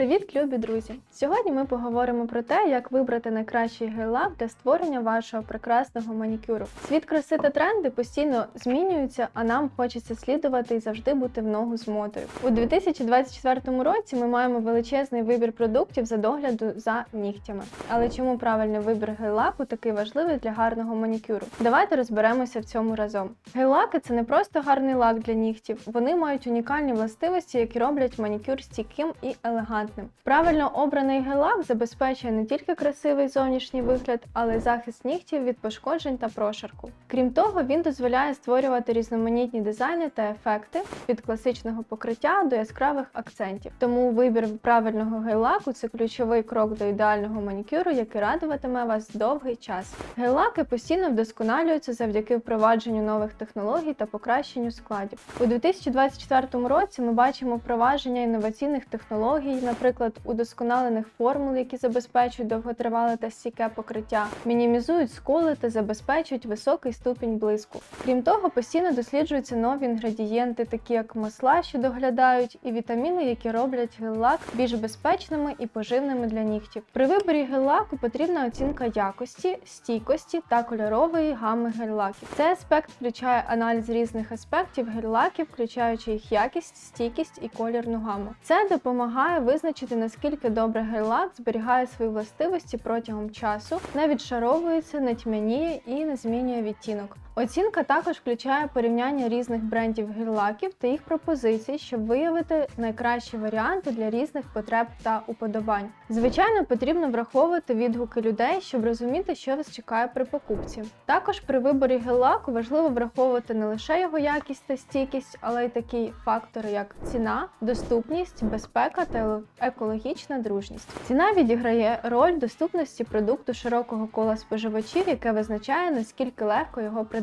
Привіт, любі друзі! Сьогодні ми поговоримо про те, як вибрати найкращий гель-лак для створення вашого прекрасного манікюру. Світ краси та тренди постійно змінюються, а нам хочеться слідувати і завжди бути в ногу з модою. У 2024 році ми маємо величезний вибір продуктів за догляду за нігтями. Але чому правильний вибір гель-лаку такий важливий для гарного манікюру? Давайте розберемося в цьому разом. Гель-лаки це не просто гарний лак для нігтів, вони мають унікальні властивості, які роблять манікюр стійким і елегантним. Правильно обраний гель-лак забезпечує не тільки красивий зовнішній вигляд, але й захист нігтів від пошкоджень та прошарку. Крім того, він дозволяє створювати різноманітні дизайни та ефекти від класичного покриття до яскравих акцентів. Тому вибір правильного гель-лаку – це ключовий крок до ідеального манікюру, який радуватиме вас довгий час. Гель-лаки постійно вдосконалюються завдяки впровадженню нових технологій та покращенню складів. У 2024 році ми бачимо впровадження інноваційних технологій, наприклад, удосконалених формул, які забезпечують довготривале та стійке покриття, мінімізують сколи та забезпечують високий ступінь блиску. Крім того, постійно досліджуються нові інгредієнти, такі як масла, що доглядають, і вітаміни, які роблять гель-лак більш безпечними і поживними для нігтів. При виборі гель-лаку потрібна оцінка якості, стійкості та кольорової гами гель-лаків. Цей аспект включає аналіз різних аспектів гель-лаків, включаючи їх якість, стійкість і колірну гаму. Це допомагає визначити наскільки добре гель-лак зберігає свої властивості протягом часу, не відшаровується, не тьмяніє і не змінює відтінок. Оцінка також включає порівняння різних брендів гель-лаків та їх пропозицій, щоб виявити найкращі варіанти для різних потреб та уподобань. Звичайно, потрібно враховувати відгуки людей, щоб розуміти, що вас чекає при покупці. Також при виборі гель-лаку важливо враховувати не лише його якість та стійкість, але й такі фактори, як ціна, доступність, безпека та екологічна дружність. Ціна відіграє роль доступності продукту широкого кола споживачів, яке визначає наскільки легко його придбати.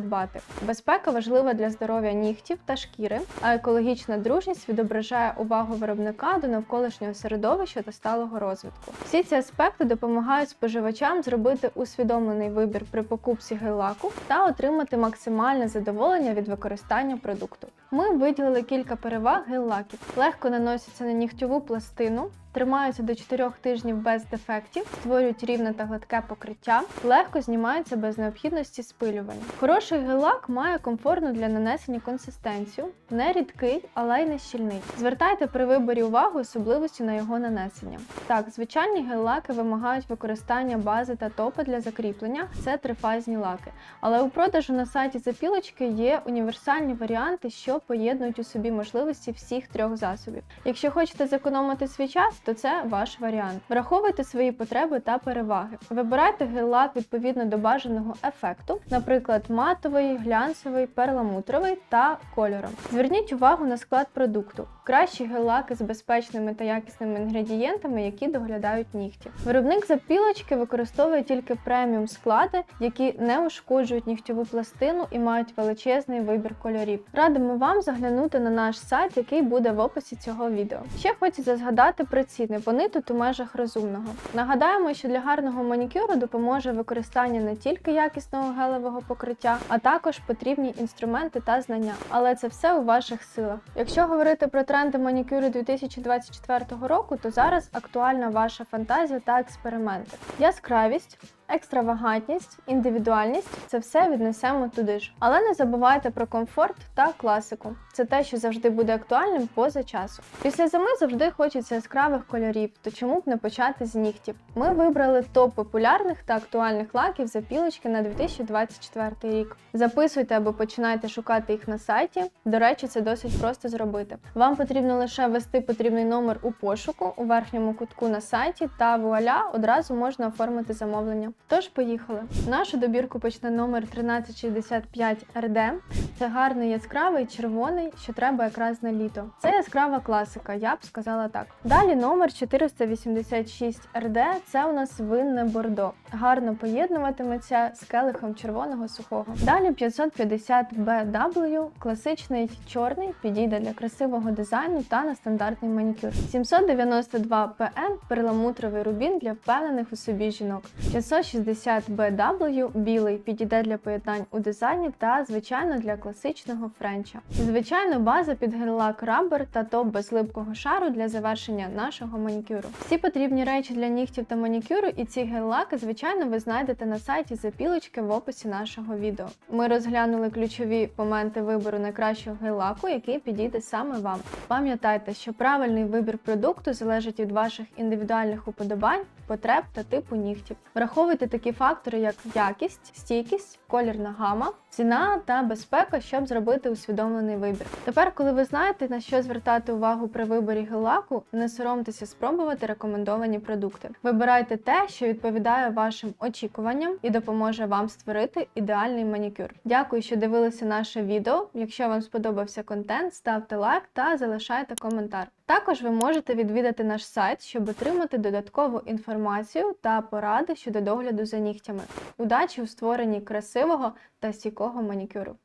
Безпека важлива для здоров'я нігтів та шкіри, а екологічна дружність відображає увагу виробника до навколишнього середовища та сталого розвитку. Всі ці аспекти допомагають споживачам зробити усвідомлений вибір при покупці гель-лаку та отримати максимальне задоволення від використання продукту. Ми виділили кілька переваг гель-лаків. Легко наносяться на нігтьову пластину. Тримаються до 4 тижнів без дефектів, створюють рівне та гладке покриття, легко знімаються без необхідності спилювання. Хороший гель-лак має комфортну для нанесення консистенцію, не рідкий, але й не щільний. Звертайте при виборі увагу особливості на його нанесення. Так, звичайні гель-лаки вимагають використання бази та топа для закріплення, це трифазні лаки. Але у продажу на сайті запілочки є універсальні варіанти, що поєднують у собі можливості всіх трьох засобів. Якщо хочете зекономити свій час, то це ваш варіант. Враховуйте свої потреби та переваги. Вибирайте гель-лак відповідно до бажаного ефекту, наприклад, матовий, глянцевий, перламутровий та кольором. Зверніть увагу на склад продукту. Кращі гель-лаки з безпечними та якісними інгредієнтами, які доглядають нігті. Виробник запілочки використовує тільки преміум склади, які не ушкоджують нігтьову пластину і мають величезний вибір кольорів. Радимо вам заглянути на наш сайт, який буде в описі цього відео. Ще хочеться згадати про ціни, вони тут у межах розумного. Нагадаємо, що для гарного манікюру допоможе використання не тільки якісного гелевого покриття, а також потрібні інструменти та знання. Але це все у ваших силах. Якщо говорити про тренди манікюру 2024 року, то зараз актуальна ваша фантазія та експерименти. Яскравість. Екстравагантність, індивідуальність це все віднесемо туди ж. Але не забувайте про комфорт та класику. Це те, що завжди буде актуальним поза часу. Після зими завжди хочеться яскравих кольорів, то чому б не почати з нігтів? Ми вибрали топ популярних та актуальних лаків запілочки на 2024 рік. Записуйте або починайте шукати їх на сайті. До речі, це досить просто зробити. Вам потрібно лише ввести потрібний номер у пошуку у верхньому кутку на сайті, та вуаля одразу можна оформити замовлення. Тож поїхали. Нашу добірку почне номер 1365 РД. Це гарний яскравий червоний, що треба якраз на літо. Це яскрава класика, я б сказала так. Далі номер 486 РД. Це у нас винне бордо. Гарно поєднуватиметься з келихом червоного сухого. Далі 550 BW, класичний чорний, підійде для красивого дизайну та на стандартний манікюр. 792 PN перламутровий рубін для впевнених у собі жінок. 560 060BW білий підійде для поєднань у дизайні та, звичайно, для класичного френча. Звичайно, база під гель-лак рабер та топ без липкого шару для завершення нашого манікюру. Всі потрібні речі для нігтів та манікюру і ці гель-лаки, звичайно, ви знайдете на сайті запілочки в описі нашого відео. Ми розглянули ключові моменти вибору найкращого гель-лаку, який підійде саме вам. Пам'ятайте, що правильний вибір продукту залежить від ваших індивідуальних уподобань, потреб та типу нігтів. Враховуйте такі фактори, як якість, стійкість, колірна гама, ціна та безпека, щоб зробити усвідомлений вибір. Тепер, коли ви знаєте на що звертати увагу при виборі гель-лаку, не соромтеся спробувати рекомендовані продукти. Вибирайте те, що відповідає вашим очікуванням і допоможе вам створити ідеальний манікюр. Дякую, що дивилися наше відео. Якщо вам сподобався контент, ставте лайк та залишайте коментар. Також ви можете відвідати наш сайт, щоб отримати додаткову інформацію та поради щодо догляду за нігтями. Удачі у створенні красивого та стійкого манікюру!